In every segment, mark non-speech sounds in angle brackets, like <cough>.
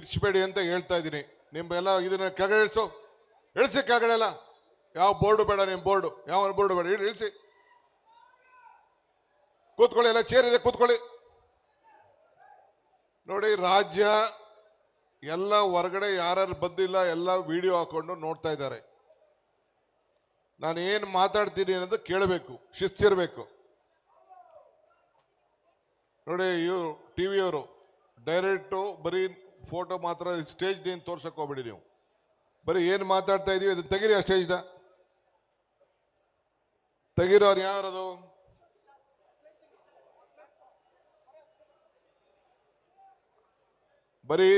ಕಿರ್ಚಬೇಡಿ ಅಂತ ಹೇಳ್ತಾ ಇದ್ದೀನಿ. ನಿಮ್ಮೆಲ್ಲ ಇದನ್ನ ಕೆಳಗಡೆ ಇಳಿಸು ಇಳಿಸಿ ಕೆಳಗಡೆ ಎಲ್ಲ ಯಾವ ಬೋರ್ಡು ಬೇಡ ನಿಮ್ಮ ಬೋರ್ಡು. ಯಾವ ಬೋರ್ಡು ಬೇಡ. ಇಳಿ- ಇಳಿಸಿ. ಕೂತ್ಕೊಳ್ಳಿ, ಎಲ್ಲ ಚೇರ್ ಇದೆ, ಕೂತ್ಕೊಳ್ಳಿ. ನೋಡಿ, ರಾಜ್ಯ ಎಲ್ಲ ಹೊರಗಡೆ ಯಾರ್ಯಾರು ಬಂದಿಲ್ಲ, ಎಲ್ಲ ವಿಡಿಯೋ ಹಾಕೊಂಡು ನೋಡ್ತಾ ಇದ್ದಾರೆ. ನಾನು ಏನು ಮಾತಾಡ್ತೀನಿ ಅನ್ನೋದು ಕೇಳಬೇಕು, ಶಿಸ್ತಿರ್ಬೇಕು. ನೋಡಿ, ಇವರು, ಟಿ ವಿಯವರು ಡೈರೆಕ್ಟು ಬರೀ ಫೋಟೋ ಮಾತ್ರ ಸ್ಟೇಜ್ ನೀನು ತೋರ್ಸಕ್ಕೆ ಹೋಗ್ಬೇಡಿ ನೀವು. ಬರೀ ಏನು ಮಾತಾಡ್ತಾ ಇದೀವಿ ಅದನ್ನ ತೆಗೀರಿ ಆ ಸ್ಟೇಜ್ನ. ತೆಗೀರೋರು ಯಾರದು ಬರೀ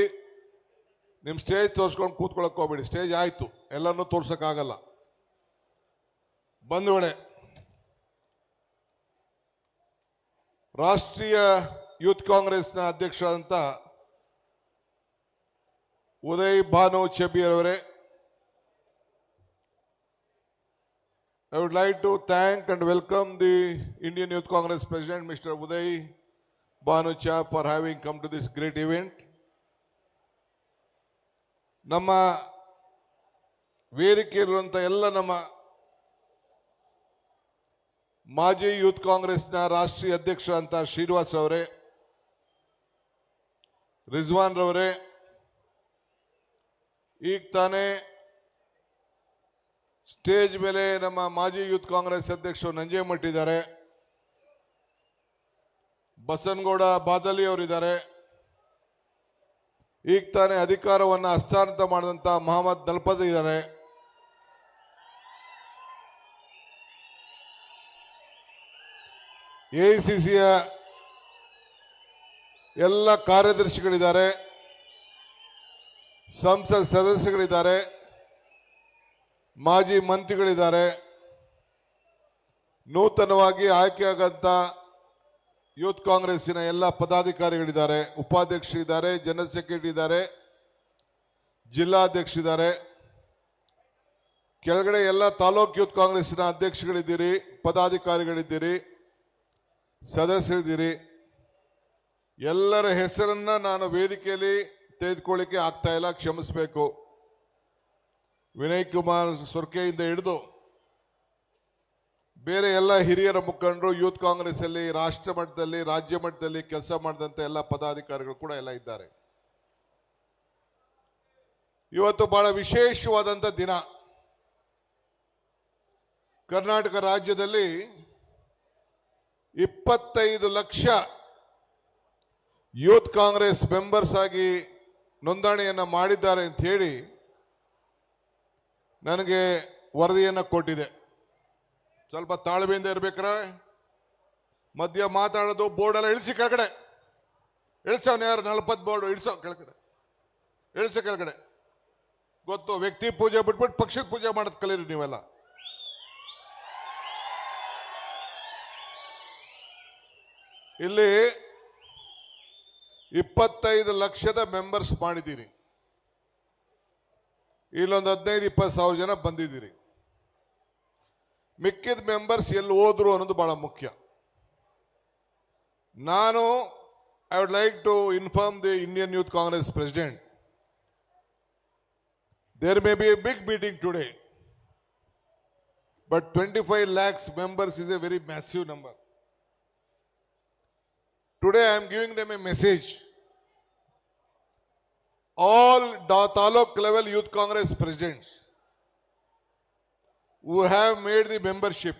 ನಿಮ್ಮ ಸ್ಟೇಜ್ ತೋರಿಸ್ಕೊಂಡು ಕೂತ್ಕೊಳಕ್ ಹೋಗ್ಬೇಡಿ. ಸ್ಟೇಜ್ ಆಯ್ತು. ಎಲ್ಲರನ್ನೂ ತೋರ್ಸಕ್ಕಾಗಲ್ಲ. ಬಂಧುಗಳೇ ರಾಷ್ಟ್ರೀಯ ಯೂತ್ ಕಾಂಗ್ರೆಸ್ನ ಅಧ್ಯಕ್ಷರಾದಂಥ ಉದಯ್ ಭಾನು ಅವರೇ I would like to thank and welcome the Indian youth Congress president mister Uday Bhanu ಚಾ for having come to this great event ನಮ್ಮ ವೇದಿಕೆಯಲ್ಲಿರುವಂಥ ಎಲ್ಲ ನಮ್ಮ ಮಾಜಿ ಯೂತ್ ಕಾಂಗ್ರೆಸ್ನ ರಾಷ್ಟ್ರೀಯ ಅಧ್ಯಕ್ಷ ಅಂತ ಶ್ರೀನಿವಾಸ್ ಅವರೇ ರಿಜ್ವಾನ್ ರವರೇ ಈಗ ತಾನೇ ಸ್ಟೇಜ್ ಮೇಲೆ ನಮ್ಮ ಮಾಜಿ ಯೂತ್ ಕಾಂಗ್ರೆಸ್ ಅಧ್ಯಕ್ಷರು ಇದ್ದಾರೆ. ಬಸನಗೌಡ ಬಾದಲಿ ಅವರಿದ್ದಾರೆ. ಈಗ ತಾನೇ ಅಧಿಕಾರವನ್ನು ಹಸ್ತಾಂತರ ಮಾಡಿದಂಥ ಮಹಮ್ಮದ್ ದಲ್ಪದ್ ಇದ್ದಾರೆ. ಎ ಸಿ ಸಿಯ ಎಲ್ಲ ಕಾರ್ಯದರ್ಶಿಗಳಿದ್ದಾರೆ. ಸಂಸತ್ ಸದಸ್ಯಗಳಿದ್ದಾರೆ, ಮಾಜಿ ಮಂತ್ರಿಗಳಿದ್ದಾರೆ. ನೂತನವಾಗಿ ಆಯ್ಕೆಯಾಗಂತ ಯೂತ್ ಕಾಂಗ್ರೆಸ್ಸಿನ ಎಲ್ಲ ಪದಾಧಿಕಾರಿಗಳಿದ್ದಾರೆ. ಉಪಾಧ್ಯಕ್ಷರಿದ್ದಾರೆ, ಜನರಲ್ ಸೆಕ್ರೆಟರಿ ಇದ್ದಾರೆ, ಜಿಲ್ಲಾಧ್ಯಕ್ಷರಿದ್ದಾರೆ. ಕೆಳಗಡೆ ಎಲ್ಲ ತಾಲೂಕು ಯೂತ್ ಕಾಂಗ್ರೆಸ್ಸಿನ ಅಧ್ಯಕ್ಷಗಳಿದ್ದೀರಿ ಪದಾಧಿಕಾರಿಗಳಿದ್ದೀರಿ, ಸದಸ್ಯರಿದ್ದೀರಿ. ಎಲ್ಲರ ಹೆಸರನ್ನು ನಾನು ವೇದಿಕೆಯಲ್ಲಿ ತೆಗೆದುಕೊಳ್ಳಿಕ್ಕೆ ಆಗ್ತಾ ಇಲ್ಲ, ಕ್ಷಮಿಸಬೇಕು. ವಿನಯ್ ಕುಮಾರ್ ಸೊರ್ಕೆಯಿಂದ ಹಿಡಿದು ಬೇರೆ ಎಲ್ಲ ಹಿರಿಯರ ಮುಖಂಡರು, ಯೂತ್ ಕಾಂಗ್ರೆಸ್ ಅಲ್ಲಿ ರಾಷ್ಟ್ರ ಮಟ್ಟದಲ್ಲಿ ರಾಜ್ಯ ಮಟ್ಟದಲ್ಲಿ ಕೆಲಸ ಮಾಡಿದಂಥ ಎಲ್ಲ ಪದಾಧಿಕಾರಿಗಳು ಕೂಡ ಎಲ್ಲ ಇದ್ದಾರೆ. ಇವತ್ತು ಬಹಳ ವಿಶೇಷವಾದಂಥ ದಿನ. ಕರ್ನಾಟಕ ರಾಜ್ಯದಲ್ಲಿ ಇಪ್ಪತ್ತೈದು ಲಕ್ಷ ಯೂತ್ ಕಾಂಗ್ರೆಸ್ ಮೆಂಬರ್ಸ್ ಆಗಿ ನೋಂದಣಿಯನ್ನು ಮಾಡಿದ್ದಾರೆ ಅಂತ ಹೇಳಿ ನನಗೆ ವರದಿಯನ್ನು ಕೊಟ್ಟಿದೆ. ಸ್ವಲ್ಪ ತಾಳ್ಮೆಯಿಂದ ಇರ್ಬೇಕ್ರ? ಮಧ್ಯ ಮಾತಾಡೋದು ಬೋರ್ಡ್ ಎಲ್ಲ ಇಳಿಸಿ ಕೆಳಗಡೆ. ಇಳಿಸೋನು ಯಾರು? ನಲ್ಪತ್ತು ಬೋರ್ಡು ಇಳಿಸೋ ಕೆಳಗಡೆ. ಇಳಿಸೋ ಕೆಳಗಡೆ. ಗೊತ್ತು, ವ್ಯಕ್ತಿ ಪೂಜೆ ಬಿಟ್ಬಿಟ್ಟು ಪಕ್ಷದ ಪೂಜೆ ಮಾಡೋದು ಕಲೀರಿ ನೀವೆಲ್ಲ. ಇಲ್ಲಿ ಇಪ್ಪತ್ತೈದು ಲಕ್ಷದ ಮೆಂಬರ್ಸ್ ಮಾಡಿದ್ದೀರಿ. ಇಲ್ಲೊಂದು ಹದಿನೈದು, ಇಪ್ಪತ್ತು ಸಾವಿರ ಜನ ಬಂದಿದ್ದೀರಿ. ಮಿಕ್ಕಿದ ಮೆಂಬರ್ಸ್ ಎಲ್ಲಿ ಹೋದ್ರು ಅನ್ನೋದು ಬಹಳ ಮುಖ್ಯ. ನಾನು I would like to inform the Indian youth Congress president there may be a big meeting today but twenty five lakhs members is a very massive number today I am giving them a message. All taluk level youth congress presidents who have made the membership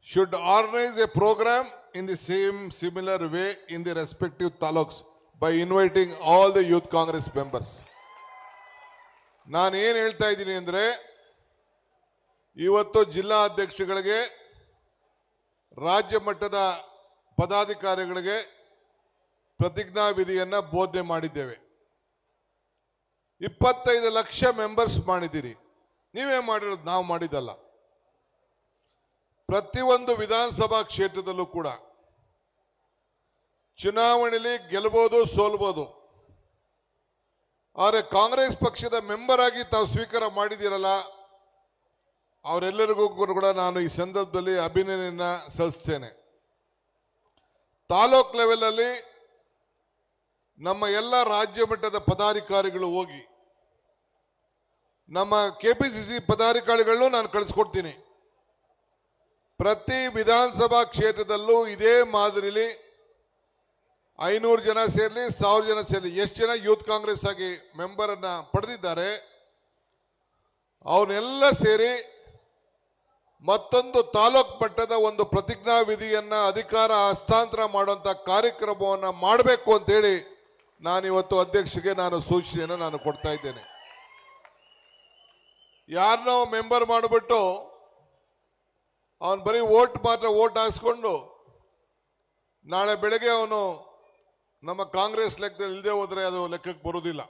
should organize a program in the same similar way in the respective taluks by inviting all the youth congress members. ನಾನು ಏನು ಹೇಳ್ತಾ ಇದ್ದೀನಿ ಅಂದರೆ ಇವತ್ತು ಜಿಲ್ಲಾ ಅಧ್ಯಕ್ಷಗಳಿಗೆ ರಾಜ್ಯ ಮಟ್ಟದ ಪದಾಧಿಕಾರಿಗಳಿಗೆ ಪ್ರತಿಜ್ಞಾ ವಿಧಿಯನ್ನ ಬೋಧನೆ ಮಾಡಿದ್ದೇವೆ ಇಪ್ಪತ್ತೈದು ಲಕ್ಷ ಮೆಂಬರ್ಸ್ ಮಾಡಿದ್ದೀರಿ. ನೀವೇ ಮಾಡಿರೋದು? ನಾವು ಮಾಡಿದ್ದಲ್ಲ. ಪ್ರತಿಯೊಂದು ವಿಧಾನಸಭಾ ಕ್ಷೇತ್ರದಲ್ಲೂ ಕೂಡ ಚುನಾವಣೆಯಲ್ಲಿ ಗೆಲ್ಬೋದು, ಸೋಲ್ಬೋದು. ಆದರೆ ಕಾಂಗ್ರೆಸ್ ಪಕ್ಷದ ಮೆಂಬರ್ ಆಗಿ ತಾವು ಸ್ವೀಕಾರ ಮಾಡಿದ್ದೀರಲ್ಲ, ಅವರೆಲ್ಲರಿಗೂ ಕೂಡ ನಾನು ಈ ಸಂದರ್ಭದಲ್ಲಿ ಅಭಿನಂದನೆಯನ್ನ ಸಲ್ಲಿಸ್ತೇನೆ. ತಾಲೂಕ್ ಲೆವೆಲಲ್ಲಿ ನಮ್ಮ ಎಲ್ಲ ರಾಜ್ಯ ಮಟ್ಟದ ಪದಾಧಿಕಾರಿಗಳು ಹೋಗಿ, ನಮ್ಮ ಕೆ ಪಿ ಸಿ ಸಿ ಪದಾಧಿಕಾರಿಗಳನ್ನು ನಾನು ಕಳಿಸ್ಕೊಡ್ತೀನಿ. ಪ್ರತಿ ವಿಧಾನಸಭಾ ಕ್ಷೇತ್ರದಲ್ಲೂ ಇದೇ ಮಾದರಿಲಿ ಐನೂರು ಜನ ಸೇರಲಿ, ಸಾವಿರ ಜನ ಸೇರಲಿ, ಎಷ್ಟು ಜನ ಯೂತ್ ಕಾಂಗ್ರೆಸ್ ಆಗಿ ಮೆಂಬರನ್ನು ಪಡೆದಿದ್ದಾರೆ ಅವನ್ನೆಲ್ಲ ಸೇರಿ ಮತ್ತೊಂದು ತಾಲೂಕ್ ಮಟ್ಟದ ಒಂದು ಪ್ರತಿಜ್ಞಾ ವಿಧಿಯನ್ನ ಅಧಿಕಾರ ಹಸ್ತಾಂತರ ಮಾಡುವಂತ ಕಾರ್ಯಕ್ರಮವನ್ನು ಮಾಡಬೇಕು ಅಂತೇಳಿ ನಾನು ಇವತ್ತು ಅಧ್ಯಕ್ಷರಿಗೆ ನಾನು ಸೂಚನೆಯನ್ನು ನಾನು ಕೊಡ್ತಾ ಇದ್ದೇನೆ. ಯಾರನ್ನೋ ಮೆಂಬರ್ ಮಾಡಿಬಿಟ್ಟು ಅವನು ಬರೀ ಓಟ್ ಮಾತ್ರ ಓಟ್ ಹಾಕಿಸ್ಕೊಂಡು ನಾಳೆ ಬೆಳಗ್ಗೆ ಅವನು ನಮ್ಮ ಕಾಂಗ್ರೆಸ್ ಲೆಕ್ಕದಲ್ಲಿ ಇಲ್ಲದೆ ಹೋದ್ರೆ ಅದು ಲೆಕ್ಕಕ್ಕೆ ಬರುವುದಿಲ್ಲ.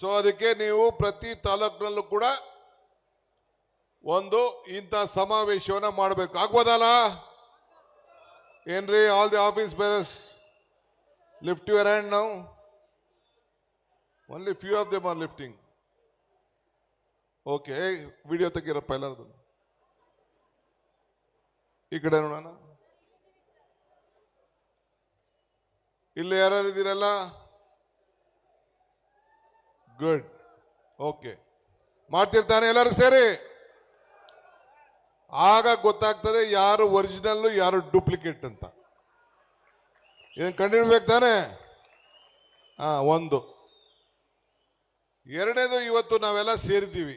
ಸೊ ಅದಕ್ಕೆ ನೀವು ಪ್ರತಿ ತಾಲೂಕಿನಲ್ಲೂ ಕೂಡ ಒಂದು ಇಂಥ ಸಮಾವೇಶವನ್ನು ಮಾಡಬೇಕು. ಆಗ್ಬೋದಲ್ಲ? ಏನ್ರಿ all the office bearers lift your hand ನಾವು Only few of them are lifting. Okay video ತೆಗೀರಪ್ಪ ಎಲ್ಲರದು ಈ ಕಡೆ ನೋಡೋಣ. ಇಲ್ಲಿ ಯಾರ್ಯಾರು ಇದ್ದೀರಲ್ಲ? ಗುಡ್ ಓಕೆ ಮಾಡ್ತಿರ್ತಾನೆ ಎಲ್ಲರೂ ಸೇರಿ. ಆಗ ಗೊತ್ತಾಗ್ತದೆ ಯಾರು ಒರಿಜಿನಲ್ ಯಾರು ಡೂಪ್ಲಿಕೇಟ್ ಅಂತ. ಇದನ್ನು ಕಂಡಿಡ್ಬೇಕು ತಾನೆ? ಹಾ ಒಂದು. ಎರಡನೇದು ಇವತ್ತು ನಾವೆಲ್ಲ ಸೇರಿದ್ದೀವಿ,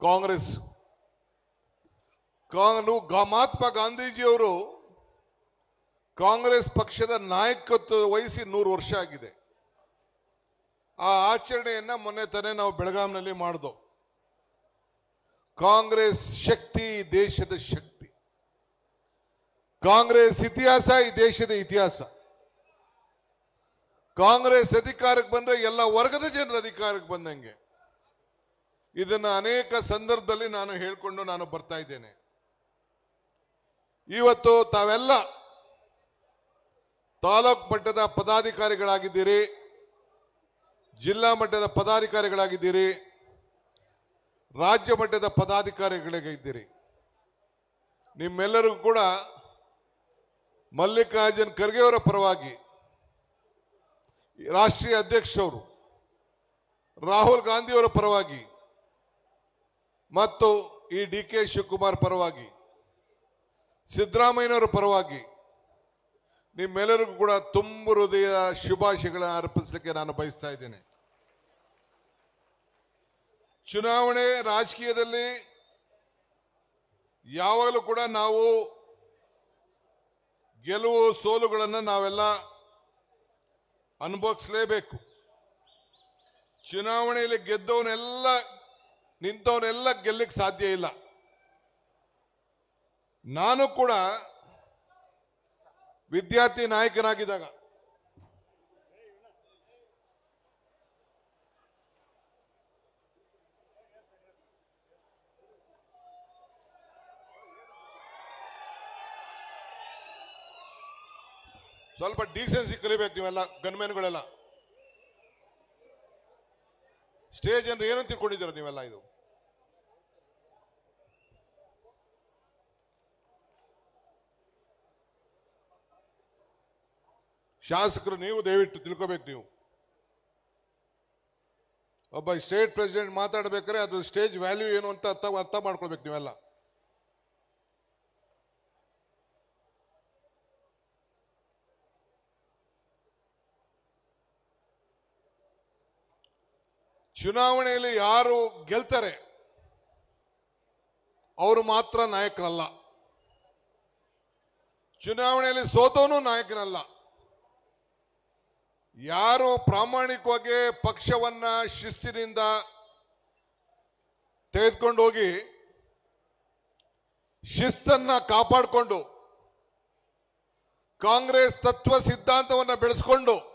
ಕಾಂಗ್ರೆಸ್. ಮಹಾತ್ಮ ಗಾಂಧೀಜಿಯವರು ಕಾಂಗ್ರೆಸ್ ಪಕ್ಷದ ನಾಯಕತ್ವ ವಹಿಸಿ ನೂರು ವರ್ಷ ಆಗಿದೆ. ಆ ಆಚರಣೆಯನ್ನು ಮೊನ್ನೆ ತಾನೇ ನಾವು ಬೆಳಗಾಂನಲ್ಲಿ ಮಾಡಿದೋ. ಕಾಂಗ್ರೆಸ್ ಶಕ್ತಿ ದೇಶದ ಶಕ್ತಿ. ಕಾಂಗ್ರೆಸ್ ಇತಿಹಾಸ ಈ ದೇಶದ ಇತಿಹಾಸ. ಕಾಂಗ್ರೆಸ್ ಅಧಿಕಾರಕ್ಕೆ ಬಂದ್ರೆ ಎಲ್ಲ ವರ್ಗದ ಜನರ ಅಧಿಕಾರಕ್ಕೆ ಬಂದಂಗೆ. ಇದನ್ನ ಅನೇಕ ಸಂದರ್ಭದಲ್ಲಿ ನಾನು ಹೇಳ್ಕೊಂಡು ನಾನು ಬರ್ತಾ ಇದ್ದೇನೆ. ಇವತ್ತು ತಾವೆಲ್ಲ ತಾಲೂಕ್ ಮಟ್ಟದ ಪದಾಧಿಕಾರಿಗಳಾಗಿದ್ದೀರಿ, ಜಿಲ್ಲಾ ಮಟ್ಟದ ಪದಾಧಿಕಾರಿಗಳಾಗಿದ್ದೀರಿ, ರಾಜ್ಯ ಮಟ್ಟದ ಪದಾಧಿಕಾರಿಗಳಿಗಿದ್ದೀರಿ ನಿಮ್ಮೆಲ್ಲರಿಗೂ ಕೂಡ ಮಲ್ಲಿಕಾರ್ಜುನ್ ಖರ್ಗೆ ಅವರ ಪರವಾಗಿ ರಾಷ್ಟ್ರೀಯ ಅಧ್ಯಕ್ಷರು ರಾಹುಲ್ ಗಾಂಧಿಯವರ ಪರವಾಗಿ ಮತ್ತು ಈ ಡಿ ಕೆ ಶಿವಕುಮಾರ್ ಪರವಾಗಿ, ಸಿದ್ದರಾಮಯ್ಯನವರ ಪರವಾಗಿ ನಿಮ್ಮೆಲ್ಲರಿಗೂ ಕೂಡ ತುಂಬ ಹೃದಯ ಶುಭಾಶಯಗಳನ್ನು ಅರ್ಪಿಸಲಿಕ್ಕೆ ನಾನು ಬಯಸ್ತಾ ಇದ್ದೇನೆ. ಚುನಾವಣೆ ರಾಜಕೀಯದಲ್ಲಿ ಯಾವಾಗಲೂ ಕೂಡ ನಾವು ಗೆಲುವು ಸೋಲುಗಳನ್ನು ನಾವೆಲ್ಲ ಅನುಭವಿಸಲೇಬೇಕು. ಚುನಾವಣೆಯಲ್ಲಿ ಗೆದ್ದವನೆಲ್ಲ ನಿಂತವನೆಲ್ಲ ಗೆಲ್ಲಕ್ಕೆ ಸಾಧ್ಯ ಇಲ್ಲ. ನಾನು ಕೂಡ ವಿದ್ಯಾರ್ಥಿ ನಾಯಕನಾಗಿದ್ದಾಗ ಸ್ವಲ್ಪ ಡೀಸೆನ್ಸಿ ಕಲಿಬೇಕು ನೀವೆಲ್ಲ ಗನ್ಮೆನ್ಗಳೆಲ್ಲ ಸ್ಟೇಜ್ ಅಂದ್ರೆ ಏನು ತಿಳ್ಕೊಂಡಿದ್ದೀರ ನೀವೆಲ್ಲ ಇದು? ಶಾಸಕರು ನೀವು ದಯವಿಟ್ಟು ತಿಳ್ಕೋಬೇಕು ನೀವು. ಒಬ್ಬ ಸ್ಟೇಟ್ ಪ್ರೆಸಿಡೆಂಟ್ ಮಾತಾಡ್ಬೇಕಾದ್ರೆ ಅದ್ರ ಸ್ಟೇಜ್ ವ್ಯಾಲ್ಯೂ ಏನು ಅಂತ ಅರ್ಥ ಅರ್ಥ ಮಾಡ್ಕೊಳ್ಬೇಕು ನೀವೆಲ್ಲ. ಚುನಾವಣೆಯಲ್ಲಿ ಯಾರು ಗೆಲ್ತಾರೆ, ಅವರು ಮಾತ್ರ ನಾಯಕರಲ್ಲ. ಚುನಾವಣೆಯಲ್ಲಿ ಸೋತವನು ನಾಯಕನಲ್ಲ. ಯಾರು ಪ್ರಾಮಾಣಿಕವಾಗಿ ಪಕ್ಷವನ್ನ ಶಿಸ್ತಿನಿಂದ ತೆಗೆದುಕೊಂಡು ಹೋಗಿ ಶಿಸ್ತನ್ನ ಕಾಪಾಡಿಕೊಂಡು, ಕಾಂಗ್ರೆಸ್ ತತ್ವ ಸಿದ್ಧಾಂತವನ್ನು ಬೆಳೆಸ್ಕೊಂಡು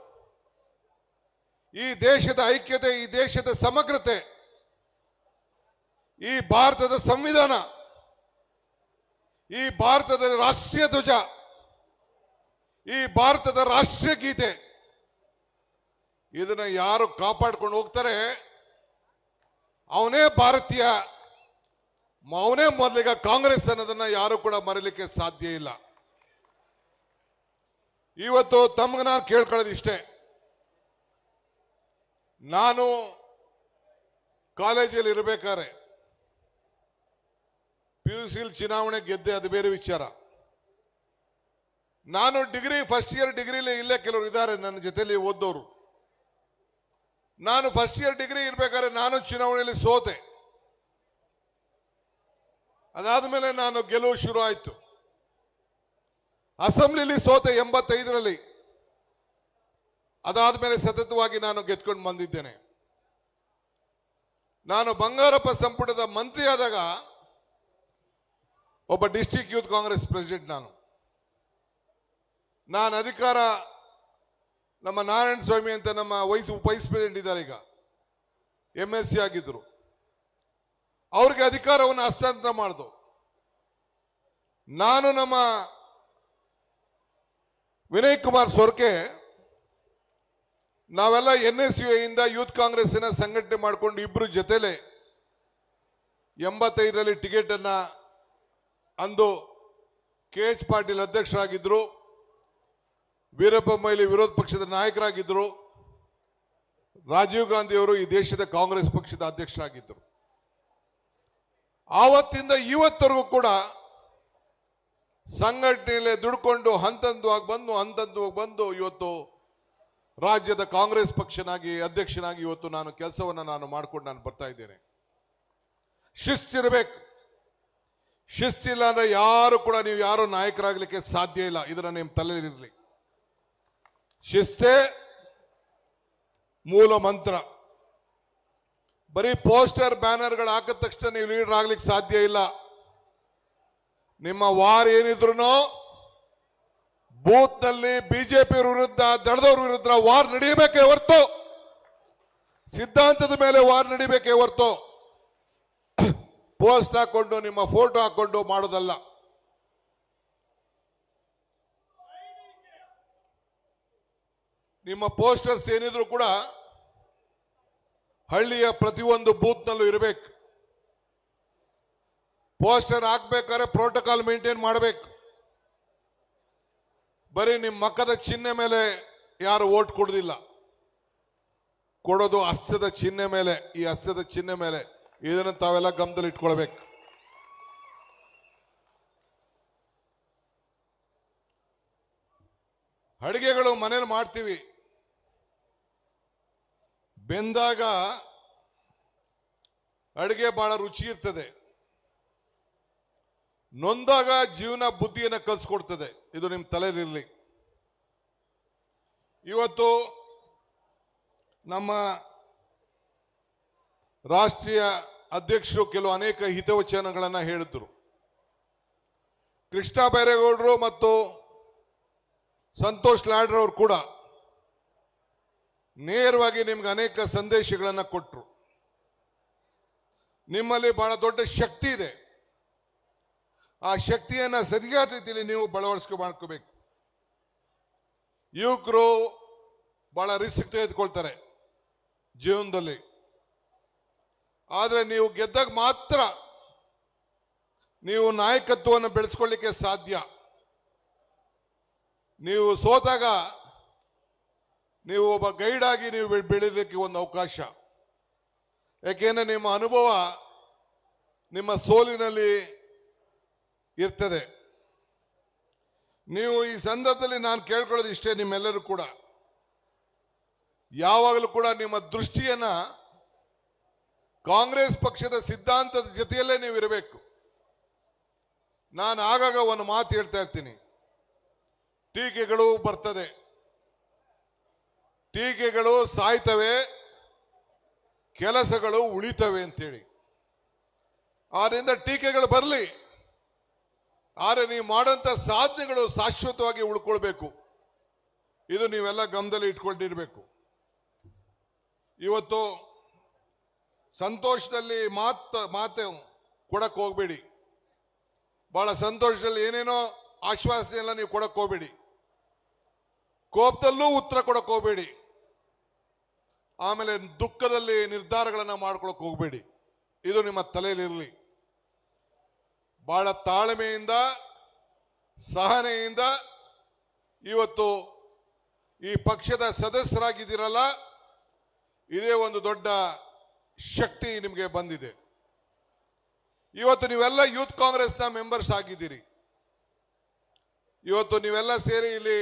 ಈ ದೇಶದ ಐಕ್ಯತೆ, ಈ ದೇಶದ ಸಮಗ್ರತೆ, ಈ ಭಾರತದ ಸಂವಿಧಾನ, ಈ ಭಾರತದ ರಾಷ್ಟ್ರೀಯ ಧ್ವಜ, ಈ ಭಾರತದ ರಾಷ್ಟ್ರೀಯ ಗೀತೆ, ಇದನ್ನ ಯಾರು ಕಾಪಾಡ್ಕೊಂಡು ಹೋಗ್ತಾರೆ? ಅವನೇ ಭಾರತೀಯ, ಅವನೇ ಮೊದಲಿಗ ಕಾಂಗ್ರೆಸ್ ಅನ್ನೋದನ್ನ ಯಾರು ಕೂಡ ಮರೀಲಿಕ್ಕೆ ಸಾಧ್ಯ ಇಲ್ಲ. ಇವತ್ತು ತಮ್ಗೆ ನಾನು ಕೇಳ್ಕೊಳ್ಳೋದು ಇಷ್ಟೇ. ನಾನು ಕಾಲೇಜಲ್ಲಿ ಇರಬೇಕಾದ್ರೆ ಪಿ ಯು ಸಿಲ್ ಚುನಾವಣೆ ಗೆದ್ದೆ, ಅದು ಬೇರೆ ವಿಚಾರ. ನಾನು ಡಿಗ್ರಿ ಫಸ್ಟ್ ಇಯರ್ ಡಿಗ್ರಿಲಿ ಇಲ್ಲೇ ಕೆಲವರು ಇದ್ದಾರೆ, ನನ್ನ ಜೊತೆಲಿ ಓದೋರು ನಾನು ಫಸ್ಟ್ ಇಯರ್ ಡಿಗ್ರಿ ಇರಬೇಕಾದ್ರೆ ನಾನು ಚುನಾವಣೆಯಲ್ಲಿ ಸೋತೆ. ಅದಾದಮೇಲೆ ನಾನು ಗೆಲುವು ಶುರು ಆಯಿತು. ಅಸೆಂಬ್ಲಿಲಿ ಸೋತೆ ಎಂಬತ್ತೈದರಲ್ಲಿ. ಅದಾದ್ಮೇಲೆ ಸತತವಾಗಿ ನಾನು ಗೆದ್ಕೊಂಡು ಬಂದಿದ್ದೇನೆ. ನಾನು ಬಂಗಾರಪ್ಪ ಸಂಪುಟದ ಮಂತ್ರಿ ಆದಾಗ ಒಬ್ಬ ಡಿಸ್ಟಿಕ್ ಯೂತ್ ಕಾಂಗ್ರೆಸ್ ಪ್ರೆಸಿಡೆಂಟ್ ನಾನು. ನಾನು ಅಧಿಕಾರ ನಮ್ಮ ನಾರಾಯಣ ಸ್ವಾಮಿ ಅಂತ ನಮ್ಮ ವೈಸ್ ವೈಸ್ ಪ್ರೆಸಿಡೆಂಟ್ ಇದ್ದಾರೆ ಈಗ. ಎಂ ಎಸ್ ಸಿ ಆಗಿದ್ರು. ಅವ್ರಿಗೆ ಅಧಿಕಾರವನ್ನು ಹಸ್ತಾಂತರ ಮಾಡಿದು. ನಾನು ನಮ್ಮ ವಿನಯ್ ಕುಮಾರ್ ಸೊರ್ಕೆ ನಾವೆಲ್ಲ ಎನ್ ಎಸ್ ಯು ಇಂದ ಯೂತ್ ಕಾಂಗ್ರೆಸ್ಸಿನ ಸಂಘಟನೆ ಮಾಡಿಕೊಂಡು ಇಬ್ರು ಜೊತೆಲೆ ಎಂಬತ್ತೈದರಲ್ಲಿ ಟಿಕೆಟ್ ಅನ್ನ ಅಂದು ಕೆ ಎಚ್ ಪಾಟೀಲ್ ಅಧ್ಯಕ್ಷರಾಗಿದ್ದರು ವೀರಪ್ಪ ಮೊಯ್ಲಿ ವಿರೋಧ ಪಕ್ಷದ ನಾಯಕರಾಗಿದ್ದರು ರಾಜೀವ್ ಗಾಂಧಿಯವರು ಈ ದೇಶದ ಕಾಂಗ್ರೆಸ್ ಪಕ್ಷದ ಅಧ್ಯಕ್ಷರಾಗಿದ್ದರು. ಆವತ್ತಿಂದ ಇವತ್ತರೆಗೂ ಕೂಡ ಸಂಘಟನೆಯಲ್ಲೇ ದುಡ್ಕೊಂಡು ಹಂತಂತವಾಗಿ ಬಂದು ಹಂತಂತವಾಗಿ ಬಂದು ಇವತ್ತು ರಾಜ್ಯದ ಕಾಂಗ್ರೆಸ್ ಪಕ್ಷನಾಗಿ ಅಧ್ಯಕ್ಷನಾಗಿ ಇವತ್ತು ನಾನು ಕೆಲಸವನ್ನು ನಾನು ಮಾಡಿಕೊಂಡು ನಾನು ಬರ್ತಾ ಇದ್ದೇನೆ. ಶಿಸ್ತಿರ್ಬೇಕು. ಶಿಸ್ತಿಲ್ಲ ಅಂದ್ರೆ ಯಾರು ಕೂಡ ನೀವು ಯಾರು ನಾಯಕರಾಗಲಿಕ್ಕೆ ಸಾಧ್ಯ ಇಲ್ಲ. ಇದನ್ನ ನಿಮ್ಮ ತಲೆಯಲ್ಲಿರಲಿ ಶಿಸ್ತೇ ಮೂಲ ಮಂತ್ರ. ಬರೀ ಪೋಸ್ಟರ್ ಬ್ಯಾನರ್ಗಳು ಹಾಕಿದ ತಕ್ಷಣ ನೀವು ಲೀಡರ್ ಆಗ್ಲಿಕ್ಕೆ ಸಾಧ್ಯ ಇಲ್ಲ. ನಿಮ್ಮ ವಾರ್ ಏನಿದ್ರು ಬೂತ್ನಲ್ಲಿ ಬಿಜೆಪಿ ವಿರುದ್ಧ ದಡದವ್ರ ವಿರುದ್ಧ ವಾರ್ ನಡೀಬೇಕೇ ಹೊರ್ತು. ಸಿದ್ಧಾಂತದ ಮೇಲೆ ವಾರ್ ನಡಿಬೇಕೇ ಹೊರ್ತು. ಪೋಸ್ಟ್ ಹಾಕೊಂಡು, ನಿಮ್ಮ ಫೋಟೋ ಹಾಕೊಂಡು ಮಾಡೋದಲ್ಲ. ನಿಮ್ಮ ಪೋಸ್ಟರ್ಸ್ ಏನಿದ್ರು ಕೂಡ ಹಳ್ಳಿಯ ಪ್ರತಿಯೊಂದು ಬೂತ್ನಲ್ಲೂ ಇರಬೇಕು. ಪೋಸ್ಟರ್ ಹಾಕ್ಬೇಕಾದ್ರೆ ಪ್ರೋಟೋಕಾಲ್ ಮೇಂಟೈನ್ ಮಾಡಬೇಕು. ಬರೀ ನಿಮ್ಮ ಮಕ್ಕದ ಚಿಹ್ನೆ ಮೇಲೆ ಯಾರು ಓಟ್ ಕೊಡೋದಿಲ್ಲ. ಕೊಡೋದು ಹಸ್ಯದ ಚಿಹ್ನೆ ಮೇಲೆ, ಈ ಹಸ್ಯದ ಚಿಹ್ನೆ ಮೇಲೆ. ಇದನ್ನು ತಾವೆಲ್ಲ ಗಮನದಲ್ಲಿ ಇಟ್ಕೊಳ್ಬೇಕು. ಅಡಿಗೆಗಳು ಮನೇಲಿ ಮಾಡ್ತೀವಿ. ಬೆಂದಾಗ ಅಡಿಗೆ ಬಹಳ ರುಚಿ ಇರ್ತದೆ. ನೊಂದಾಗ ಜೀವನ ಬುದ್ಧಿಯನ್ನು ಕಲಿಸ್ಕೊಡ್ತದೆ. ಇದು ನಿಮ್ಮ ತಲೆಯಲ್ಲಿರಲಿ ಇವತ್ತು ನಮ್ಮ ರಾಷ್ಟ್ರೀಯ ಅಧ್ಯಕ್ಷರು ಕೆಲವು ಅನೇಕ ಹಿತವಚನಗಳನ್ನು ಹೇಳಿದ್ರು. ಕೃಷ್ಣ ಬೈರೇಗೌಡರು ಮತ್ತು ಸಂತೋಷ್ ಲಾಡ್ರ್ ಅವರು ಕೂಡ ನೇರವಾಗಿ ನಿಮ್ಗೆ ಅನೇಕ ಸಂದೇಶಗಳನ್ನು ಕೊಟ್ಟರು ನಿಮ್ಮಲ್ಲಿ ಬಹಳ ದೊಡ್ಡ ಶಕ್ತಿ ಇದೆ. ಆ ಶಕ್ತಿಯನ್ನು ಸರಿಯಾದ ರೀತಿಯಲ್ಲಿ ನೀವು ಬಳವಡಿಸ್ಕೊ ಮಾಡ್ಕೋಬೇಕು. ಯುವಕರು ಬಹಳ ರಿಸ್ಕ್ ತೆಗೆದುಕೊಳ್ತಾರೆ ಜೀವನದಲ್ಲಿ. ಆದರೆ ನೀವು ಗೆದ್ದಾಗ ಮಾತ್ರ ನೀವು ನಾಯಕತ್ವವನ್ನು ಬೆಳೆಸ್ಕೊಳ್ಳಿಕ್ಕೆ ಸಾಧ್ಯ. ನೀವು ಸೋತಾಗ ನೀವು ಒಬ್ಬ ಗೈಡ್ ಆಗಿ ನೀವು ಬೆಳೀಲಿಕ್ಕೆ ಒಂದು ಅವಕಾಶ. ಯಾಕೆಂದರೆ ನಿಮ್ಮ ಅನುಭವ ನಿಮ್ಮ ಸೋಲಿನಲ್ಲಿ ಇರ್ತದೆ. ನೀವು ಈ ಸಂದರ್ಭದಲ್ಲಿ ನಾನು ಕೇಳ್ಕೊಳ್ಳೋದು ಇಷ್ಟೇ ನಿಮ್ಮೆಲ್ಲರೂ ಕೂಡ. ಯಾವಾಗಲೂ ಕೂಡ ನಿಮ್ಮ ದೃಷ್ಟಿಯನ್ನ ಕಾಂಗ್ರೆಸ್ ಪಕ್ಷದ ಸಿದ್ಧಾಂತದ ಜೊತೆಯಲ್ಲೇ ನೀವು ಇರಬೇಕು. ನಾನು ಆಗಾಗ ಒಂದು ಮಾತು ಹೇಳ್ತಾ ಇರ್ತೀನಿ. ಟೀಕೆಗಳು ಬರ್ತದೆ. ಟೀಕೆಗಳು ಸಾಯ್ತವೆ, ಕೆಲಸಗಳು ಉಳಿತವೆ ಅಂತೇಳಿ. ಆದ್ರಿಂದ ಟೀಕೆಗಳು ಬರಲಿ. ಆದರೆ ನೀವು ಮಾಡುವಂಥ ಸಾಧನೆಗಳು ಶಾಶ್ವತವಾಗಿ ಉಳ್ಕೊಳ್ಬೇಕು. ಇದು ನೀವೆಲ್ಲ ಗಮನದಲ್ಲಿ ಇಟ್ಕೊಂಡಿರಬೇಕು. ಇವತ್ತು ಸಂತೋಷದಲ್ಲಿ ಮಾತು ಮಾತು ಕೊಡಕ್ಕೆ ಹೋಗ್ಬೇಡಿ. ಬಹಳ ಸಂತೋಷದಲ್ಲಿ ಏನೇನೋ ಆಶ್ವಾಸನೆ ಎಲ್ಲ ನೀವು ಕೊಡಕ್ಕೆ ಹೋಗಬೇಡಿ. ಕೋಪದಲ್ಲೂ ಉತ್ತರ ಕೊಡಕ್ಕೆ ಹೋಗ್ಬೇಡಿ. ಆಮೇಲೆ ದುಃಖದಲ್ಲಿ ನಿರ್ಧಾರಗಳನ್ನು ಮಾಡ್ಕೊಳಕ್ಕೆ ಹೋಗ್ಬೇಡಿ. ಇದು ನಿಮ್ಮ ತಲೆಯಲ್ಲಿರಲಿ. ಬಹಳ ತಾಳ್ಮೆಯಿಂದ, ಸಹನೆಯಿಂದ ಇವತ್ತು ಈ ಪಕ್ಷದ ಸದಸ್ಯರಾಗಿದ್ದೀರಲ್ಲ, ಇದೇ ಒಂದು ದೊಡ್ಡ ಶಕ್ತಿ ನಿಮಗೆ ಬಂದಿದೆ. ಇವತ್ತು ನೀವೆಲ್ಲ ಯೂತ್ ಕಾಂಗ್ರೆಸ್ನ ಮೆಂಬರ್ಸ್ ಆಗಿದ್ದೀರಿ. ಇವತ್ತು ನೀವೆಲ್ಲ ಸೇರಿ ಇಲ್ಲಿ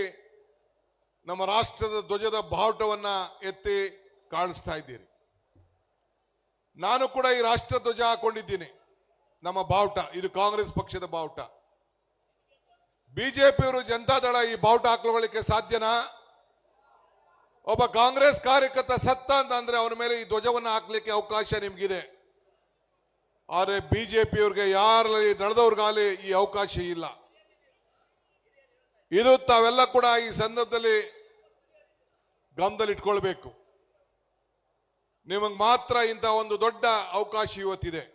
ನಮ್ಮ ರಾಷ್ಟ್ರದ ಧ್ವಜದ ಬಾವುಟವನ್ನ ಎತ್ತಿ ಕಾಣಿಸ್ತಾ ಇದ್ದೀರಿ. ನಾನು ಕೂಡ ಈ ರಾಷ್ಟ್ರ ಧ್ವಜ ಹಾಕೊಂಡಿದ್ದೀನಿ. ನಮ್ಮ ಬಾವುಟ, ಇದು ಕಾಂಗ್ರೆಸ್ ಪಕ್ಷದ ಬಾವುಟ. ಬಿಜೆಪಿಯವರು ಜನತಾದಳ ಈ ಬಾವುಟ ಹಾಕೊಳ್ಳಿಕ್ಕೆ ಸಾಧ್ಯನಾ? ಒಬ್ಬ ಕಾಂಗ್ರೆಸ್ ಕಾರ್ಯಕರ್ತ ಸತ್ತ ಅಂತ ಅಂದ್ರೆ ಅವನ ಮೇಲೆ ಈ ಧ್ವಜವನ್ನು ಹಾಕ್ಲಿಕ್ಕೆ ಅವಕಾಶ ನಿಮ್ಗಿದೆ. ಆದರೆ ಬಿಜೆಪಿಯವ್ರಿಗೆ ಯಾರಲ್ಲಿ ನಡೆದವ್ರಿಗಾಗಲಿ ಈ ಅವಕಾಶ ಇಲ್ಲ. ಇದು ತಾವೆಲ್ಲ ಕೂಡ ಈ ಸಂದರ್ಭದಲ್ಲಿ ಗಮನದಲ್ಲಿ ಇಟ್ಕೊಳ್ಬೇಕು ನಿಮಗೆ ಮಾತ್ರ ಇಂಥ ಒಂದು ದೊಡ್ಡ ಅವಕಾಶ ಇವತ್ತಿದೆ.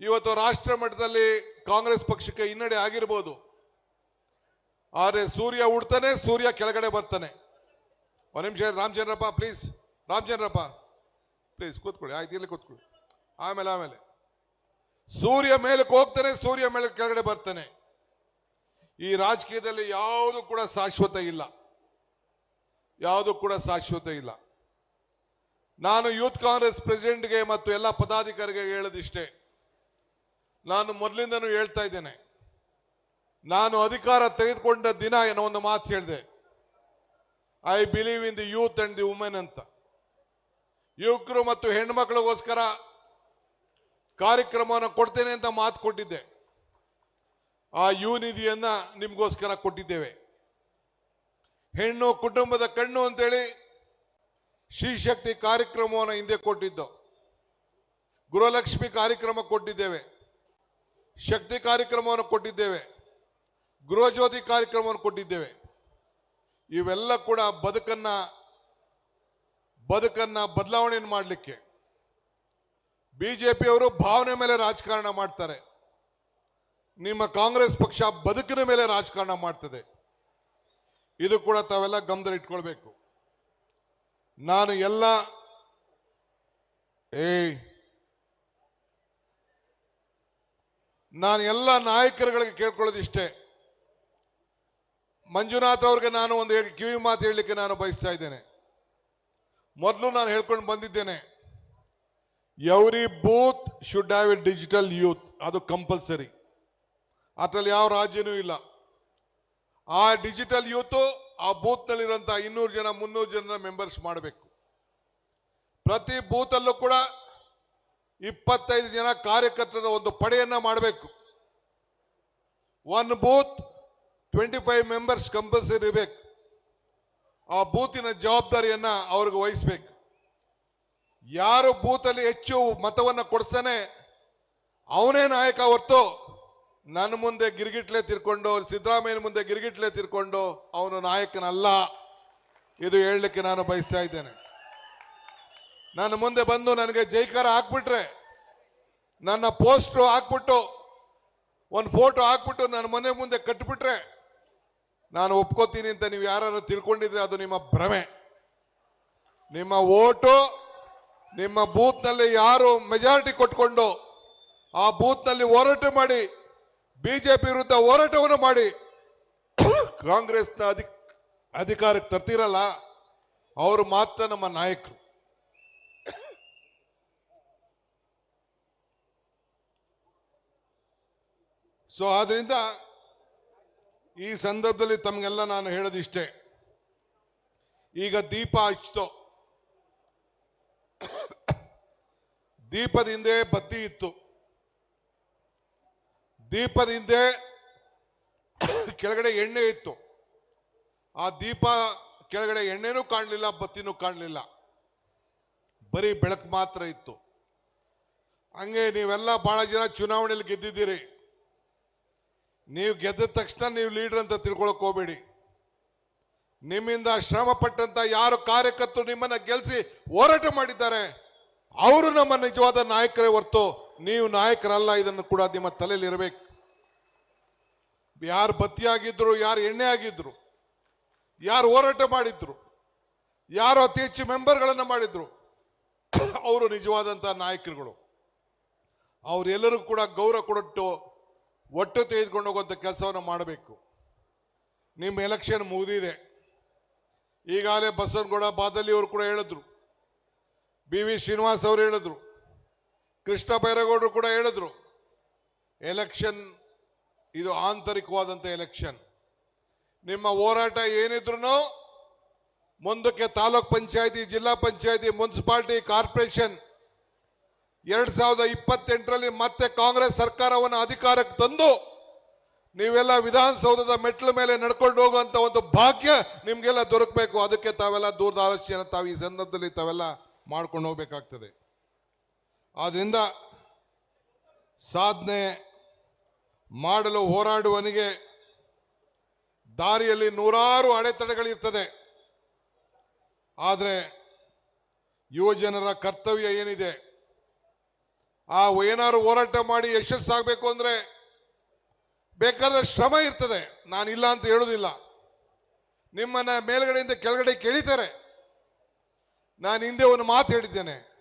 ಇವತ್ತು ರಾಷ್ಟ್ರ ಮಟ್ಟದಲ್ಲಿ ಕಾಂಗ್ರೆಸ್ ಪಕ್ಷಕ್ಕೆ ಹಿನ್ನಡೆ ಆಗಿರ್ಬೋದು. ಆದರೆ ಸೂರ್ಯ ಉಡ್ತಾನೆ, ಸೂರ್ಯ ಕೆಳಗಡೆ ಬರ್ತಾನೆ. ಒಂದು ನಿಮಿಷ ರಾಮಚಂದ್ರಪ್ಪ ಪ್ಲೀಸ್ ರಾಮಚಂದ್ರಪ್ಪ ಪ್ಲೀಸ್ ಕೂತ್ಕೊಳ್ಳಿ. ಆಯ್ತು, ಇಲ್ಲಿ ಕೂತ್ಕೊಳ್ಳಿ. ಆಮೇಲೆ ಆಮೇಲೆ. ಸೂರ್ಯ ಮೇಲಕ್ಕೆ ಹೋಗ್ತಾನೆ, ಸೂರ್ಯ ಮೇಲೆ ಕೆಳಗಡೆ ಬರ್ತಾನೆ. ಈ ರಾಜಕೀಯದಲ್ಲಿ ಯಾವುದು ಕೂಡ ಶಾಶ್ವತ ಇಲ್ಲ. ಯಾವುದು ಕೂಡ ಶಾಶ್ವತ ಇಲ್ಲ. ನಾನು ಯೂತ್ ಕಾಂಗ್ರೆಸ್ ಪ್ರೆಸಿಡೆಂಟ್ಗೆ ಮತ್ತು ಎಲ್ಲ ಪದಾಧಿಕಾರಿಗೆ ಹೇಳೋದಿಷ್ಟೇ. ನಾನು ಮೊದಲಿಂದನೂ ಹೇಳ್ತಾ ಇದ್ದೇನೆ. ನಾನು ಅಧಿಕಾರ ತೆಗೆದುಕೊಂಡ ದಿನ ಏನೋ ಒಂದು ಮಾತು ಹೇಳಿದೆ. I believe in the youth and the women ಅಂತ. ಯುವಕರು ಮತ್ತು ಹೆಣ್ಮಕ್ಳಿಗೋಸ್ಕರ ಕಾರ್ಯಕ್ರಮವನ್ನು ಕೊಡ್ತೇನೆ ಅಂತ ಮಾತು ಕೊಟ್ಟಿದ್ದೆ. ಆ ಯು ನಿಧಿಯನ್ನ ನಿಮ್ಗೋಸ್ಕರ ಕೊಟ್ಟಿದ್ದೇವೆ. ಹೆಣ್ಣು ಕುಟುಂಬದ ಕಣ್ಣು ಅಂತೇಳಿ ಶ್ರೀಶಕ್ತಿ ಕಾರ್ಯಕ್ರಮವನ್ನು ಹಿಂದೆ ಕೊಟ್ಟಿದ್ದು. ಗೃಹಲಕ್ಷ್ಮಿ ಕಾರ್ಯಕ್ರಮ ಕೊಟ್ಟಿದ್ದೇವೆ. ಶಕ್ತಿ ಕಾರ್ಯಕ್ರಮವನ್ನು ಕೊಟ್ಟಿದ್ದೇವೆ ಗೃಹಜ್ಯೋತಿ ಕಾರ್ಯಕ್ರಮವನ್ನು ಕೊಟ್ಟಿದ್ದೇವೆ. ಇವೆಲ್ಲ ಕೂಡ ಬದುಕನ್ನ ಬದುಕನ್ನ ಬದಲಾವಣೆಯನ್ನು ಮಾಡಲಿಕ್ಕೆ. ಬಿಜೆಪಿಯವರು ಭಾವನೆ ಮೇಲೆ ರಾಜಕಾರಣ ಮಾಡ್ತಾರೆ. ನಿಮ್ಮ ಕಾಂಗ್ರೆಸ್ ಪಕ್ಷ ಬದುಕಿನ ಮೇಲೆ ರಾಜಕಾರಣ ಮಾಡ್ತದೆ. ಇದು ಕೂಡ ತಾವೆಲ್ಲ ಗಮನದಲ್ಲಿ ಇಟ್ಕೊಳ್ಬೇಕು. ನಾನು ಎಲ್ಲ, ಏಯ್ ನಾನು ಎಲ್ಲ ನಾಯಕರುಗಳಿಗೆ ಕೇಳ್ಕೊಳ್ಳೋದು ಇಷ್ಟೇ. ಮಂಜುನಾಥ್ ಅವ್ರಿಗೆ ನಾನು ಒಂದು ಹೇಳಿ, ಕಿವಿ ಮಾತು ಹೇಳಲಿಕ್ಕೆ ನಾನು ಬಯಸ್ತಾ ಇದ್ದೇನೆ. ಮೊದಲು ನಾನು ಹೇಳ್ಕೊಂಡು ಬಂದಿದ್ದೇನೆ every booth should have a digital youth ಅದು ಕಂಪಲ್ಸರಿ ಅದರಲ್ಲಿ ಯಾವ ರಾಜ್ಯನೂ ಇಲ್ಲ. ಆ ಡಿಜಿಟಲ್ ಯೂತು ಆ ಬೂತ್ನಲ್ಲಿರುವಂಥ ಇನ್ನೂರು ಜನ, ಮುನ್ನೂರು ಜನ ಮೆಂಬರ್ಸ್ ಮಾಡಬೇಕು. ಪ್ರತಿ ಬೂತಲ್ಲೂ ಕೂಡ ಇಪ್ಪತ್ತೈದು ಜನ ಕಾರ್ಯಕರ್ತರ ಒಂದು ಪಡೆಯನ್ನ ಮಾಡಬೇಕು. One booth twenty five members compulsory ಇರಬೇಕು ಆ ಬೂತಿನ ಜವಾಬ್ದಾರಿಯನ್ನ ಅವ್ರಿಗೆ ವಹಿಸ್ಬೇಕು. ಯಾರು ಬೂತಲ್ಲಿ ಹೆಚ್ಚು ಮತವನ್ನು ಕೊಡಿಸ್ತಾನೆ ಅವನೇ ನಾಯಕ ಹೊರ್ತು ನನ್ನ ಮುಂದೆ ಗಿರ್ಗಿಟ್ಲೆ ತಿರ್ಕೊಂಡು, ಸಿದ್ದರಾಮಯ್ಯನ ಮುಂದೆ ಗಿರ್ಗಿಟ್ಲೆ ತಿರ್ಕೊಂಡು ಅವನು ನಾಯಕನಲ್ಲ. ಇದು ಹೇಳಲಿಕ್ಕೆ ನಾನು ಬಯಸ್ತಾ ಇದ್ದೇನೆ. ನನ್ನ ಮುಂದೆ ಬಂದು ನನಗೆ ಜೈಕಾರ ಹಾಕ್ಬಿಟ್ರೆ, ನನ್ನ ಪೋಸ್ಟು ಹಾಕ್ಬಿಟ್ಟು, ಒಂದು ಫೋಟೋ ಹಾಕ್ಬಿಟ್ಟು ನನ್ನ ಮನೆ ಮುಂದೆ ಕಟ್ಬಿಟ್ರೆ, ನಾನು ಒಪ್ಕೋತೀನಿ ಅಂತ ನೀವು ಯಾರು ತಿಳ್ಕೊಂಡಿದ್ರೆ ಅದು ನಿಮ್ಮ ಭ್ರಮೆ. ನಿಮ್ಮ ಓಟು, ನಿಮ್ಮ ಬೂತ್ನಲ್ಲಿ ಯಾರು ಮೆಜಾರಿಟಿ ಕೊಟ್ಕೊಂಡು, ಆ ಬೂತ್ನಲ್ಲಿ ಹೋರಾಟ ಮಾಡಿ ಬಿಜೆಪಿ ವಿರುದ್ಧ ಹೋರಾಟವನ್ನು ಮಾಡಿ, ಕಾಂಗ್ರೆಸ್ನ ಅಧಿಕ, ಅಧಿಕಾರಕ್ಕೆ ತರ್ತಿರಲ್ಲ, ಅವರು ಮಾತ್ರ ನಮ್ಮ ನಾಯಕರು. ಸೊ ಆದ್ರಿಂದ ಈ ಸಂದರ್ಭದಲ್ಲಿ ತಮಗೆಲ್ಲ ನಾನು ಹೇಳೋದಿಷ್ಟೇ ಈಗ ದೀಪ ಹಚ್ಚಿತು. ದೀಪದ ಹಿಂದೆ ಬತ್ತಿ ಇತ್ತು. ದೀಪದ ಹಿಂದೆ ಕೆಳಗಡೆ ಎಣ್ಣೆ ಇತ್ತು. ಆ ದೀಪ ಕೆಳಗಡೆ ಎಣ್ಣೆನೂ ಕಾಣಲಿಲ್ಲ, ಬತ್ತಿನೂ ಕಾಣಲಿಲ್ಲ. ಬರೀ ಬೆಳಕು ಮಾತ್ರ ಇತ್ತು. ಹಂಗೆ ನೀವೆಲ್ಲ ಬಹಳ ಜನ ಚುನಾವಣೆಯಲ್ಲಿ ಗೆದ್ದಿದ್ದೀರಿ. ನೀವು ಗೆದ್ದ ತಕ್ಷಣ ನೀವು ಲೀಡರ್ ಅಂತ ತಿಳ್ಕೊಳಕ್ ಹೋಗ್ಬೇಡಿ. ನಿಮ್ಮಿಂದ ಶ್ರಮ ಪಟ್ಟಂತ ಯಾರು ಕಾರ್ಯಕರ್ತರು ನಿಮ್ಮನ್ನ ಗೆಲ್ಸಿ ಹೋರಾಟ ಮಾಡಿದ್ದಾರೆ, ಅವರು ನಮ್ಮ ನಿಜವಾದ ನಾಯಕರೇ ಹೊರತು ನೀವು ನಾಯಕರಲ್ಲ, ಇದನ್ನು ಕೂಡ ನಿಮ್ಮ ತಲೆಯಲ್ಲಿ ಇರಬೇಕು. ಯಾರು ಬತ್ತಿಯಾಗಿದ್ರು, ಯಾರು ಎಣ್ಣೆ ಆಗಿದ್ರು, ಯಾರು ಹೋರಾಟ ಮಾಡಿದ್ರು, ಯಾರು ಅತಿ ಹೆಚ್ಚು ಮೆಂಬರ್ಗಳನ್ನು ಮಾಡಿದ್ರು, ಅವರು ನಿಜವಾದಂಥ ನಾಯಕರುಗಳು. ಅವರೆಲ್ಲರೂ ಕೂಡ ಗೌರವ ಕೊಟ್ಟು ಒಟ್ಟು ತೆಗೆದುಕೊಂಡು ಹೋಗುವಂಥ ಕೆಲಸವನ್ನು ಮಾಡಬೇಕು. ನಿಮ್ಮ ಎಲೆಕ್ಷನ್ ಮುಗಿದಿದೆ. ಈಗಾಗಲೇ ಬಸವನಗೌಡ ಬಾದಲ್ಲಿ ಅವರು ಕೂಡ ಹೇಳಿದ್ರು. ಬಿ ವಿ ಶ್ರೀನಿವಾಸ್ ಅವರು ಹೇಳಿದ್ರು. ಕೃಷ್ಣ ಬೈರೇಗೌಡರು ಕೂಡ ಹೇಳಿದ್ರು. ಎಲೆಕ್ಷನ್ ಇದು ಆಂತರಿಕವಾದಂಥ ಎಲೆಕ್ಷನ್ ನಿಮ್ಮ ಹೋರಾಟ ಏನಿದ್ರು ಮುಂದಕ್ಕೆ ತಾಲೂಕ್ ಪಂಚಾಯತಿ, ಜಿಲ್ಲಾ ಪಂಚಾಯತಿ, ಮುನ್ಸಿಪಾಲಿಟಿ, ಕಾರ್ಪೊರೇಷನ್ ಎರಡ್ ಸಾವಿರದ ಇಪ್ಪತ್ತೆಂಟರಲ್ಲಿ ಮತ್ತೆ ಕಾಂಗ್ರೆಸ್ ಸರ್ಕಾರವನ್ನು ಅಧಿಕಾರಕ್ಕೆ ತಂದು ನೀವೆಲ್ಲ ವಿಧಾನಸೌಧದ ಮೆಟ್ಲು ಮೇಲೆ ನಡ್ಕೊಂಡು ಹೋಗುವಂತ ಒಂದು ಭಾಗ್ಯ ನಿಮ್ಗೆಲ್ಲ ದೊರಕಬೇಕು. ಅದಕ್ಕೆ ತಾವೆಲ್ಲ ದೂರದರ್ಶನ ತಾವು ಈ ಸಂದರ್ಭದಲ್ಲಿ ತಾವೆಲ್ಲ ಮಾಡ್ಕೊಂಡು ಹೋಗ್ಬೇಕಾಗ್ತದೆ. ಆದ್ರಿಂದ ಸಾಧನೆ ಮಾಡಲು ಹೋರಾಡುವನಿಗೆ ದಾರಿಯಲ್ಲಿ ನೂರಾರು ಅಡೆತಡೆಗಳಿರ್ತದೆ. ಆದರೆ ಯುವಜನರ ಕರ್ತವ್ಯ ಏನಿದೆ? ಆ ಏನಾದ್ರು ಹೋರಾಟ ಮಾಡಿ ಯಶಸ್ಸಾಗಬೇಕು ಅಂದ್ರೆ ಬೇಕಾದ ಶ್ರಮ ಇರ್ತದೆ. ನಾನು ಇಲ್ಲ ಅಂತ ಹೇಳೋದಿಲ್ಲ. ನಿಮ್ಮನ್ನ ಮೇಲ್ಗಡೆಯಿಂದ ಕೆಳಗಡೆ ಕೇಳಿತಾರೆ. ನಾನು ಹಿಂದೆ ಒಂದು ಮಾತು ಹೇಳಿದ್ದೇನೆ.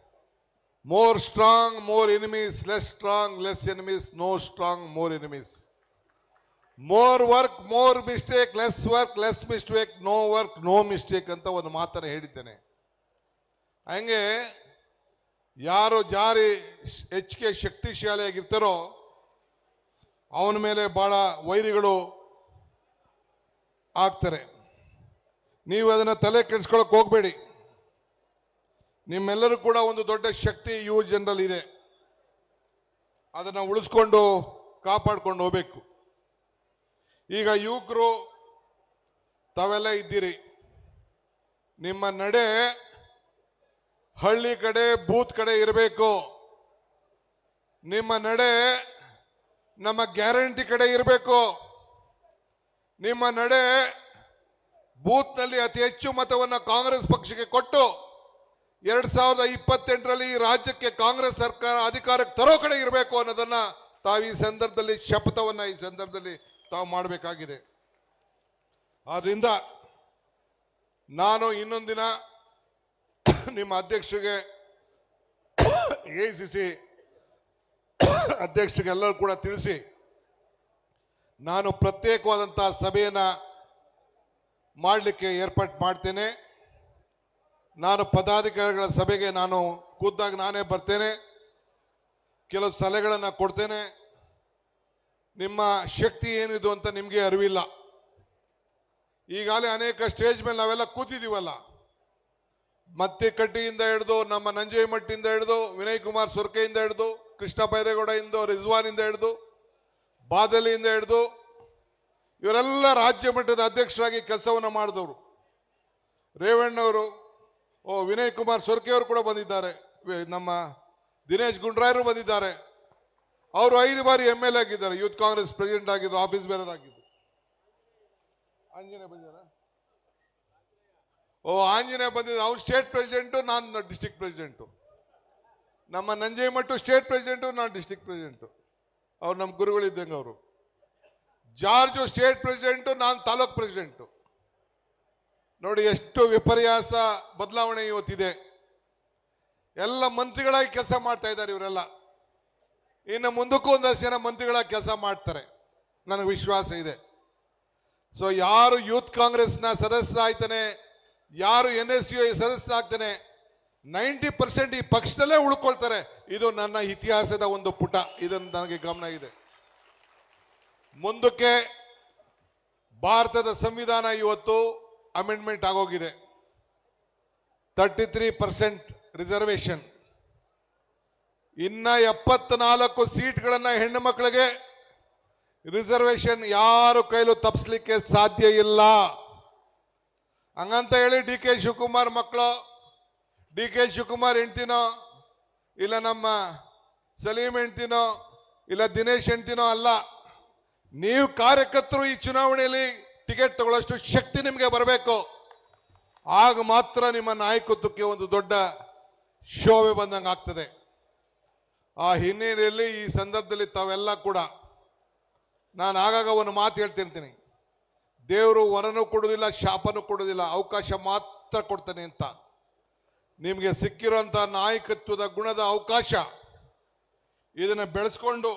More strong more enemies less strong less enemies no strong more enemies more work more mistake less work less mistake no work no mistake ಅಂತ ಒಂದು ಮಾತನ್ನು ಹೇಳಿದ್ದೇನೆ. ಹಂಗೆ ಯಾರು ಜಾರಿ ಹೆಚ್ಚಿಗೆ ಶಕ್ತಿಶಾಲಿಯಾಗಿರ್ತಾರೋ ಅವನ ಮೇಲೆ ಬಹಳ ವೈರಿಗಳು ಆಗ್ತಾರೆ. ನೀವು ಅದನ್ನು ತಲೆ ಕೆಡಿಸ್ಕೊಳಕ್ ಹೋಗಬೇಡಿ. ನಿಮ್ಮೆಲ್ಲರೂ ಕೂಡ ಒಂದು ದೊಡ್ಡ ಶಕ್ತಿ ಯುವ ಜನರಲ್ಲಿ ಇದೆ. ಅದನ್ನು ಉಳಿಸ್ಕೊಂಡು ಕಾಪಾಡ್ಕೊಂಡು ಹೋಗ್ಬೇಕು. ಈಗ ಯುವಕರು ತಾವೆಲ್ಲ ಇದ್ದೀರಿ. ನಿಮ್ಮ ನಡೆ ಹಳ್ಳಿ ಕಡೆ, ಬೂತ್ ಕಡೆ ಇರಬೇಕು. ನಿಮ್ಮ ನಡೆ ನಮ್ಮ ಗ್ಯಾರಂಟಿ ಕಡೆ ಇರಬೇಕು. ನಿಮ್ಮ ನಡೆ ಬೂತ್ನಲ್ಲಿ ಅತಿ ಹೆಚ್ಚು ಮತವನ್ನು ಕಾಂಗ್ರೆಸ್ ಪಕ್ಷಕ್ಕೆ ಕೊಟ್ಟು ಎರಡ್ ಸಾವಿರದ ಇಪ್ಪತ್ತೆಂಟರಲ್ಲಿ ಈ ರಾಜ್ಯಕ್ಕೆ ಕಾಂಗ್ರೆಸ್ ಸರ್ಕಾರ ಅಧಿಕಾರಕ್ಕೆ ತರೋ ಕಡೆ ಇರಬೇಕು ಅನ್ನೋದನ್ನ ತಾವು ಈ ಸಂದರ್ಭದಲ್ಲಿ ಶಪಥವನ್ನ ಈ ಸಂದರ್ಭದಲ್ಲಿ ತಾವು ಮಾಡಬೇಕಾಗಿದೆ. ಆದ್ರಿಂದ ನಾನು ಇನ್ನೊಂದಿನ <coughs> ನಿಮ್ಮ ಅಧ್ಯಕ್ಷಗೆ <coughs> ಎ ಸಿ ಸಿ <coughs> ಅಧ್ಯಕ್ಷರಿಗೆ ಎಲ್ಲರೂ ಕೂಡ ತಿಳಿಸಿ, ನಾನು ಪ್ರತ್ಯೇಕವಾದಂಥ ಸಭೆಯನ್ನು ಮಾಡಲಿಕ್ಕೆ ಏರ್ಪಾಟ್ ಮಾಡ್ತೇನೆ. ನಾನು ಪದಾಧಿಕಾರಿಗಳ ಸಭೆಗೆ ನಾನು ಖುದ್ದಾಗಿ ನಾನೇ ಬರ್ತೇನೆ. ಕೆಲವು ಸಲಹೆಗಳನ್ನು ಕೊಡ್ತೇನೆ. ನಿಮ್ಮ ಶಕ್ತಿ ಏನಿದು ಅಂತ ನಿಮಗೆ ಅರಿವಿಲ್ಲ. ಈಗಾಗಲೇ ಅನೇಕ ಸ್ಟೇಜ್ ಮೇಲೆ ನಾವೆಲ್ಲ ಕೂತಿದ್ದೀವಲ್ಲ. ಮತ್ತೆ ಕಟ್ಟಿಯಿಂದ ಹಿಡಿದು, ನಮ್ಮ ನಂಜೇಮಟ್ಟಿಯಿಂದ ಹಿಡಿದು, ವಿನಯ್ ಕುಮಾರ್ ಸುರ್ಕೆಯಿಂದ ಹಿಡಿದು, ಕೃಷ್ಣ ಬೈರೇಗೌಡದಿಂದ ರಿಜ್ವಾನಿಂದ ಹಿಡಿದು, ಬಾದಲಿಯಿಂದ ಹಿಡಿದು, ಇವರೆಲ್ಲ ರಾಜ್ಯ ಮಟ್ಟದ ಅಧ್ಯಕ್ಷರಾಗಿ ಕೆಲಸವನ್ನು ಮಾಡಿದವರು. ರೇವಣ್ಣವರು ಓ, ವಿನಯ್ ಕುಮಾರ್ ಸೊರ್ಕೆ ಅವರು ಕೂಡ ಬಂದಿದ್ದಾರೆ. ನಮ್ಮ ದಿನೇಶ್ ಗುಂಡ್ರಾಯರು ಬಂದಿದ್ದಾರೆ. ಅವರು ಐದು ಬಾರಿ ಎಂ ಎಲ್ ಎ ಆಗಿದ್ದಾರೆ. ಯೂತ್ ಕಾಂಗ್ರೆಸ್ ಪ್ರೆಸಿಡೆಂಟ್ ಆಗಿದ್ದು ಆಫೀಸ್ ಬೇರರ್ ಆಗಿದ್ದು ಆಂಜನೇಯ ಬಂದಿದ್ದಾರಾ? ಓ, ಆಂಜನೇಯ ಬಂದಿದ್ದ ಅವ್ನು ಸ್ಟೇಟ್ ಪ್ರೆಸಿಡೆಂಟು ನಾನು ಡಿಸ್ಟಿಕ್ ಪ್ರೆಸಿಡೆಂಟು ನಮ್ಮ ನಂಜೇಮಟ್ಟು ಸ್ಟೇಟ್ ಪ್ರೆಸಿಡೆಂಟು ನಾನು ಡಿಸ್ಟಿಕ್ ಪ್ರೆಸಿಡೆಂಟು ಅವ್ರು ನಮ್ಮ ಗುರುಗಳಿದ್ದಂಗೆ ಅವರು. ಜಾರ್ಜು ಸ್ಟೇಟ್ ಪ್ರೆಸಿಡೆಂಟು ನಾನು ತಾಲೂಕ್ ಪ್ರೆಸಿಡೆಂಟು ನೋಡಿ ಎಷ್ಟು ವಿಪರ್ಯಾಸ ಬದಲಾವಣೆ ಇವತ್ತಿದೆ. ಎಲ್ಲ ಮಂತ್ರಿಗಳಾಗಿ ಕೆಲಸ ಮಾಡ್ತಾ ಇದ್ದಾರೆ ಇವರೆಲ್ಲ. ಇನ್ನು ಮುಂದಕ್ಕೂ ಒಂದಷ್ಟು ಜನ ಮಂತ್ರಿಗಳಾಗಿ ಕೆಲಸ ಮಾಡ್ತಾರೆ. ನನಗೆ ವಿಶ್ವಾಸ ಇದೆ. ಸೊ ಯಾರು ಯೂತ್ ಕಾಂಗ್ರೆಸ್ನ ಸದಸ್ಯ ಆಯ್ತಾನೆ ಯಾರು ಎನ್ ಎಸ್ ಯು ಸದಸ್ಯ ಆಗ್ತಾನೆ ನೈಂಟಿ ಪರ್ಸೆಂಟ್ ಈ ಪಕ್ಷದಲ್ಲೇ ಉಳ್ಕೊಳ್ತಾರೆ. ಇದು ನನ್ನ ಇತಿಹಾಸದ ಒಂದು ಪುಟ. ಇದನ್ನು ನನಗೆ ಗಮನ ಇದೆ. ಮುಂದಕ್ಕೆ ಭಾರತದ ಸಂವಿಧಾನ ಇವತ್ತು ಅಮೆಂಡ್ಮೆಂಟ್ ಆಗೋಗಿದೆ. ತರ್ಟಿ ತ್ರೀ ಪರ್ಸೆಂಟ್ ರಿಸರ್ವೇಶನ್ ಇನ್ನ ಎಪ್ಪತ್ನಾಲ್ಕು ಸೀಟ್ಗಳನ್ನು ಹೆಣ್ಣು ಮಕ್ಕಳಿಗೆ ರಿಸರ್ವೇಷನ್ ಯಾರು ಕೈಲೂ ತಪ್ಪಿಸ್ಲಿಕ್ಕೆ ಸಾಧ್ಯ ಇಲ್ಲ. ಹಂಗಂತ ಹೇಳಿ ಡಿ ಕೆ ಶಿವಕುಮಾರ್ ಮಕ್ಕಳು, ಡಿ ಕೆ ಶಿವಕುಮಾರ್ ಹೆಂಡ್ತಿನೋ, ಇಲ್ಲ ನಮ್ಮ ಸಲೀಂ ಹೆಂಡ್ತಿನೋ, ಇಲ್ಲ ದಿನೇಶ್ ಹೆಂಡ್ತಿನೋ ಅಲ್ಲ, ನೀವು ಕಾರ್ಯಕರ್ತರು ಈ ಚುನಾವಣೆಯಲ್ಲಿ ಟಿಕೆಟ್ ತಗೊಳ್ಳೋಷ್ಟು ಶಕ್ತಿ ನಿಮಗೆ ಬರಬೇಕು. ಆಗ ಮಾತ್ರ ನಿಮ್ಮ ನಾಯಕತ್ವಕ್ಕೆ ಒಂದು ದೊಡ್ಡ ಶೋಭೆ ಬಂದಂಗೆ ಆಗ್ತದೆ. ಆ ಹಿನ್ನೆಲೆಯಲ್ಲಿ ಈ ಸಂದರ್ಭದಲ್ಲಿ ತಾವೆಲ್ಲ ಕೂಡ ನಾನು ಆಗಾಗ ಒಂದು ಮಾತು ಹೇಳ್ತಿರ್ತೀನಿ. ದೇವರು ವರನೂ ಕೊಡೋದಿಲ್ಲ ಶಾಪನು ಕೊಡೋದಿಲ್ಲ ಅವಕಾಶ ಮಾತ್ರ ಕೊಡ್ತಾನೆ ಅಂತ. ನಿಮಗೆ ಸಿಕ್ಕಿರೋಂಥ ನಾಯಕತ್ವದ ಗುಣದ ಅವಕಾಶ ಇದನ್ನು ಬೆಳೆಸ್ಕೊಂಡು,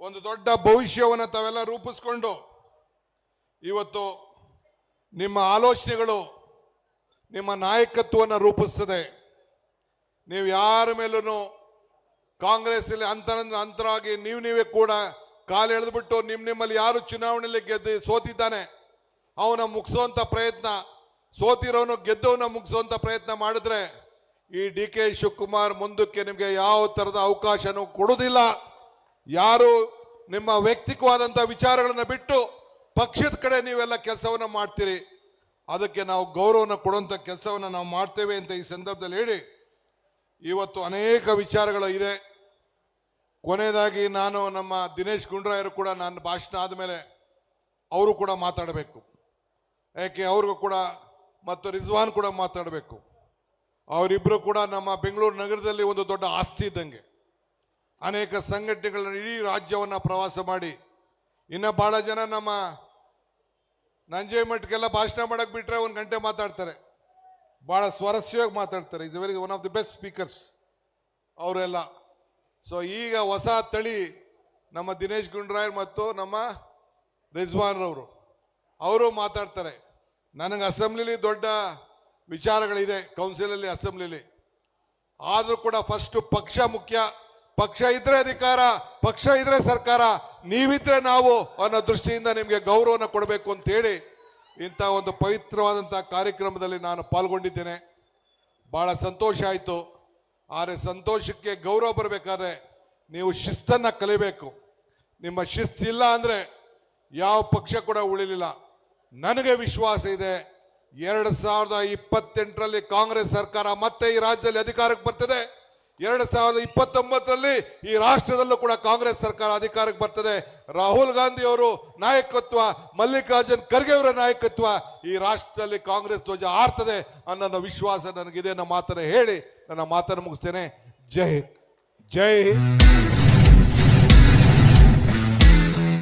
ಒಂದು ದೊಡ್ಡ ಭವಿಷ್ಯವನ್ನು ತಾವೆಲ್ಲ ರೂಪಿಸ್ಕೊಂಡು, ಇವತ್ತು ನಿಮ್ಮ ಆಲೋಚನೆಗಳು ನಿಮ್ಮ ನಾಯಕತ್ವವನ್ನು ರೂಪಿಸ್ತದೆ. ನೀವು ಯಾರ ಮೇಲೂ ಕಾಂಗ್ರೆಸ್ಸಲ್ಲಿ ಅಂತರ ಅಂತರಾಗಿ ನೀವು ನೀವೇ ಕೂಡ ಕಾಲು ಎಳೆದ್ಬಿಟ್ಟು ನಿಮ್ಮ ನಿಮ್ಮಲ್ಲಿ ಯಾರು ಚುನಾವಣೆಯಲ್ಲಿ ಗೆದ್ದು ಸೋತಿದ್ದಾನೆ, ಅವನ ಮುಗಿಸುವಂತ ಪ್ರಯತ್ನ, ಸೋತಿರೋನು ಗೆದ್ದವನ ಮುಗಿಸುವಂತ ಪ್ರಯತ್ನ ಮಾಡಿದ್ರೆ ಈ ಡಿ ಕೆ ಶಿವಕುಮಾರ್ ಮುಂದಕ್ಕೆ ನಿಮಗೆ ಯಾವ ಥರದ ಅವಕಾಶನೂ ಕೊಡುವುದಿಲ್ಲ. ಯಾರು ನಿಮ್ಮ ವ್ಯಕ್ತಿಕವಾದಂಥ ವಿಚಾರಗಳನ್ನು ಬಿಟ್ಟು ಪಕ್ಷದ ಕಡೆ ನೀವೆಲ್ಲ ಕೆಲಸವನ್ನು ಮಾಡ್ತೀರಿ, ಅದಕ್ಕೆ ನಾವು ಗೌರವನ ಕೊಡುವಂಥ ಕೆಲಸವನ್ನು ನಾವು ಮಾಡ್ತೇವೆ ಅಂತ ಈ ಸಂದರ್ಭದಲ್ಲಿ ಹೇಳಿ, ಇವತ್ತು ಅನೇಕ ವಿಚಾರಗಳು ಇದೆ. ಕೊನೆಯದಾಗಿ ನಾನು ನಮ್ಮ ದಿನೇಶ್ ಗುಂಡ್ರಾಯರು ಕೂಡ ನನ್ನ ಭಾಷಣ ಆದಮೇಲೆ ಅವರು ಕೂಡ ಮಾತಾಡಬೇಕು. ಯಾಕೆ ಅವ್ರಿಗೂ ಕೂಡ ಮತ್ತು ರಿಜ್ವಾನ್ ಕೂಡ ಮಾತಾಡಬೇಕು. ಅವರಿಬ್ಬರು ಕೂಡ ನಮ್ಮ ಬೆಂಗಳೂರು ನಗರದಲ್ಲಿ ಒಂದು ದೊಡ್ಡ ಆಸ್ತಿ ಇದ್ದಂಗೆ. ಅನೇಕ ಸಂಘಟನೆಗಳ ಇಡೀ ರಾಜ್ಯವನ್ನು ಪ್ರವಾಸ ಮಾಡಿ. ಇನ್ನು ಭಾಳ ಜನ ನಮ್ಮ ನಂಜೇಮಠ್ಗೆಲ್ಲ ಭಾಷಣ ಮಾಡೋಕೆ ಬಿಟ್ಟರೆ ಒಂದು ಗಂಟೆ ಮಾತಾಡ್ತಾರೆ. ಭಾಳ ಸ್ವಾರಸ್ಯವಾಗಿ ಮಾತಾಡ್ತಾರೆ. Is very one of the best speakers ಅವರೆಲ್ಲ ಸೊ ಈಗ ಹೊಸ ತಳಿ ನಮ್ಮ ದಿನೇಶ್ ಗುಂಡ್ರಾಯ್ ಮತ್ತು ನಮ್ಮ ರಿಜ್ವಾನ್ ರವರು, ಅವರು ಮಾತಾಡ್ತಾರೆ. ನನಗೆ ಅಸೆಂಬ್ಲಿಲಿ ದೊಡ್ಡ ವಿಚಾರಗಳಿದೆ, ಕೌನ್ಸಿಲಲ್ಲಿ ಅಸೆಂಬ್ಲಿಲಿ. ಆದರೂ ಕೂಡ ಫಸ್ಟ್ ಪಕ್ಷ ಮುಖ್ಯ, ಪಕ್ಷ ಇದ್ರೆ ಅಧಿಕಾರ, ಪಕ್ಷ ಇದ್ರೆ ಸರ್ಕಾರ, ನೀವಿದ್ರೆ ನಾವು ಅನ್ನೋ ದೃಷ್ಟಿಯಿಂದ ನಿಮಗೆ ಗೌರವನ ಕೊಡಬೇಕು ಅಂತ ಹೇಳಿ ಇಂಥ ಒಂದು ಪವಿತ್ರವಾದಂಥ ಕಾರ್ಯಕ್ರಮದಲ್ಲಿ ನಾನು ಪಾಲ್ಗೊಂಡಿದ್ದೇನೆ. ಬಹಳ ಸಂತೋಷ ಆಯಿತು. ಆದರೆ ಸಂತೋಷಕ್ಕೆ ಗೌರವ ಬರಬೇಕಾದ್ರೆ ನೀವು ಶಿಸ್ತನ್ನು ಕಲಿಬೇಕು. ನಿಮ್ಮ ಶಿಸ್ತಿಲ್ಲ ಅಂದರೆ ಯಾವ ಪಕ್ಷ ಕೂಡ ಉಳಿಲಿಲ್ಲ. ನನಗೆ ವಿಶ್ವಾಸ ಇದೆ, ಎರಡು ಸಾವಿರದ ಇಪ್ಪತ್ತೆಂಟರಲ್ಲಿ ಕಾಂಗ್ರೆಸ್ ಸರ್ಕಾರ ಮತ್ತೆ ಈ ರಾಜ್ಯದಲ್ಲಿ ಅಧಿಕಾರಕ್ಕೆ ಬರ್ತದೆ. ಎರಡು ಸಾವಿರದ ಇಪ್ಪತ್ತೊಂಬತ್ತರಲ್ಲಿ ಈ ರಾಷ್ಟ್ರದಲ್ಲೂ ಕೂಡ ಕಾಂಗ್ರೆಸ್ ಸರ್ಕಾರ ಅಧಿಕಾರಕ್ಕೆ ಬರ್ತದೆ. ರಾಹುಲ್ ಗಾಂಧಿ ಅವರು ನಾಯಕತ್ವ, ಮಲ್ಲಿಕಾರ್ಜುನ್ ಖರ್ಗೆ ಅವರ ನಾಯಕತ್ವ ಈ ರಾಷ್ಟ್ರದಲ್ಲಿ ಕಾಂಗ್ರೆಸ್ ಧ್ವಜ ಆರ್ತದೆ ಅನ್ನೋ ವಿಶ್ವಾಸ ನನಗಿದೆ ಅನ್ನೋ ಮಾತನ್ನು ಹೇಳಿ ನನ್ನ ಮಾತನ್ನು ಮುಗಿಸ್ತೇನೆ. ಜೈ ಜೈ